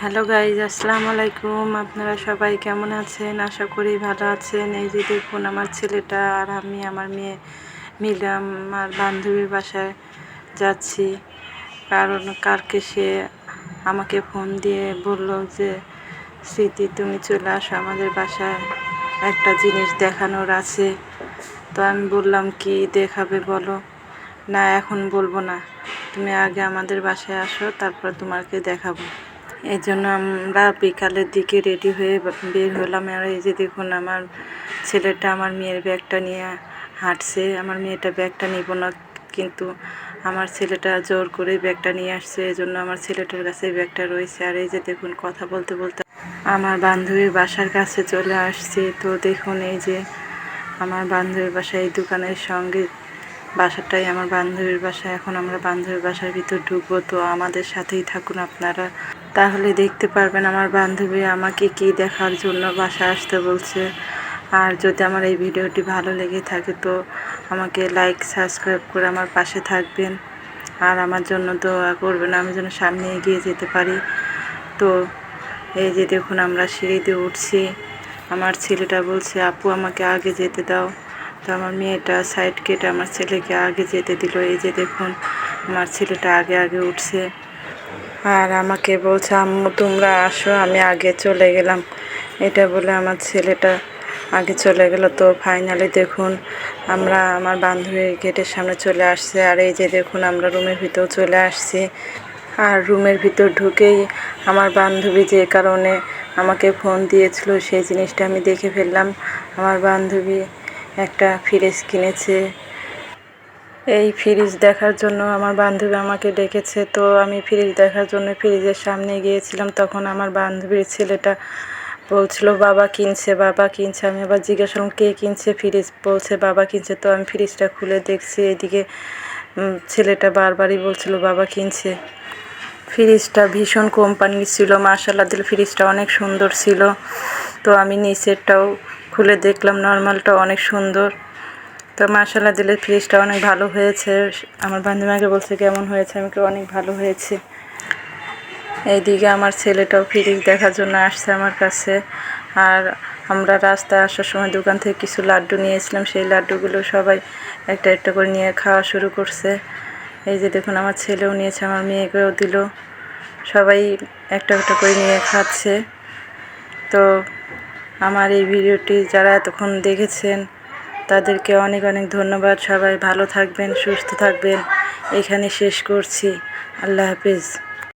Hello guys আসসালামু আলাইকুম আপনারা সবাই কেমন আছেন? আশা করি ভালো আছেন। এই যে দেখুন, আমার ছেলেটা আর আমি, আমার মেয়ে মিলে আমার বান্ধবীর বাসায় যাচ্ছি। কারণ কালকে সে আমাকে ফোন দিয়ে বলল যে, স্মৃতি, তুমি চলে আসো আমাদের বাসায়। একটা জিনিস দেখানোর আছে। তো আমি বললাম, কি দেখাবে বলো? না, এখন বলব না। তুমি আগে আমাদের বাসায় আসো, তারপর তোমাকে দেখাবো। এই জন্য আমরা বিকালের দিকে রেডি হয়ে বের হলাম। আর এই যে দেখুন, আমার ছেলেটা আমার মেয়ের ব্যাগটা নিয়ে হাঁটছে। আমার মেয়েটা ব্যাগটা নিব না, কিন্তু আমার ছেলেটা জোর করে ব্যাগটা নিয়ে আসছে। এই জন্য আমার ছেলেটার কাছে ব্যাগটা রয়েছে। আর এই যে দেখুন, কথা বলতে বলতে আমার বান্ধবীর বাসার কাছে চলে আসছে। তো দেখুন, এই যে আমার বান্ধবীর বাসা এই দোকানের সঙ্গে বাসাটাই আমার বান্ধবীর বাসা। এখন আমরা বান্ধবীর বাসার ভিতর ঢুকবো। তো আমাদের সাথেই থাকুন আপনারা। তাহলে দেখতে পারবেন আমার বান্ধবী আমাকে কি দেখার জন্য বাসা আসতে বলছে। আর যদি আমার এই ভিডিওটি ভালো লেগে থাকে তো আমাকে লাইক সাবস্ক্রাইব করে আমার পাশে থাকবেন। আর আমার জন্য দোয়া করবেন, আমি যেন সামনে এগিয়ে যেতে পারি। তো এই যে দেখুন আমরা সিঁড়িতে উঠছি। আমার ছেলেটা বলছে, আপু, আমাকে আগে যেতে দাও। তো আমার মেয়েটা সাইড কেটে আমার ছেলেকে আগে যেতে দিল। এই যে দেখুন, আমার ছেলেটা আগে আগে উঠছে। আর আমাকে বলছে, আম্মু, তোমরা আসো, আমি আগে চলে গেলাম। এটা বলে আমার ছেলেটা আগে চলে গেল। তো ফাইনালি দেখুন, আমরা আমার বান্ধবীর গেটের সামনে চলে আসছে। আর এই যে দেখুন, আমরা রুমের ভিতর চলে আসছি। আর রুমের ভিতর ঢুকেই আমার বান্ধবী যে কারণে আমাকে ফোন দিয়েছিল, সেই জিনিসটা আমি দেখে ফেললাম। আমার বান্ধবী একটা ফ্রিজ কিনেছে। এই ফ্রিজ দেখার জন্য আমার বান্ধবী আমাকে ডেকেছে। তো আমি ফ্রিজ দেখার জন্য ফ্রিজের সামনে গিয়েছিলাম। তখন আমার বান্ধবীর ছেলেটা বলছিল, বাবা কিনছে বাবা কিনছে। আমি আবার জিজ্ঞাসা করলাম, কে কিনছে ফ্রিজ? বলছে, বাবা কিনছে। তো আমি ফ্রিজটা খুলে দেখছি। এদিকে ছেলেটা বারবারই বলছিল, বাবা কিনছে। ফ্রিজটা ভীষণ কোম্পানির ছিল মার্শাল্লাহ দিল, ফ্রিজটা অনেক সুন্দর ছিল। তো আমি নিচেরটাও খুলে দেখলাম, নর্মালটা অনেক সুন্দর। তো মার্শাল্লাহ দিলে ফ্রিজটা অনেক ভালো হয়েছে। আমার বান্ধবীকে বলছে, কেমন হয়েছে? আমাকে অনেক ভালো হয়েছে। এইদিকে আমার ছেলেটাও ফ্রিজ দেখার জন্য আসছে আমার কাছে। আর আমরা রাস্তায় আসার সময় দোকান থেকে কিছু লাড্ডু নিয়েছিলাম। সেই লাড্ডুগুলো সবাই একটা একটা করে নিয়ে খাওয়া শুরু করছে। এই যে দেখুন, আমার ছেলেও নিয়েছে, আমার মেয়েকেও দিল। সবাই একটা একটা করে নিয়ে খাচ্ছে। তো আমার এই ভিডিওটি যারা এতক্ষণ দেখেছেন তাদেরকে অনেক অনেক ধন্যবাদ। সবাই ভালো থাকবেন সুস্থ থাকবেন। এখানে শেষ করছি। আল্লাহ হাফিজ।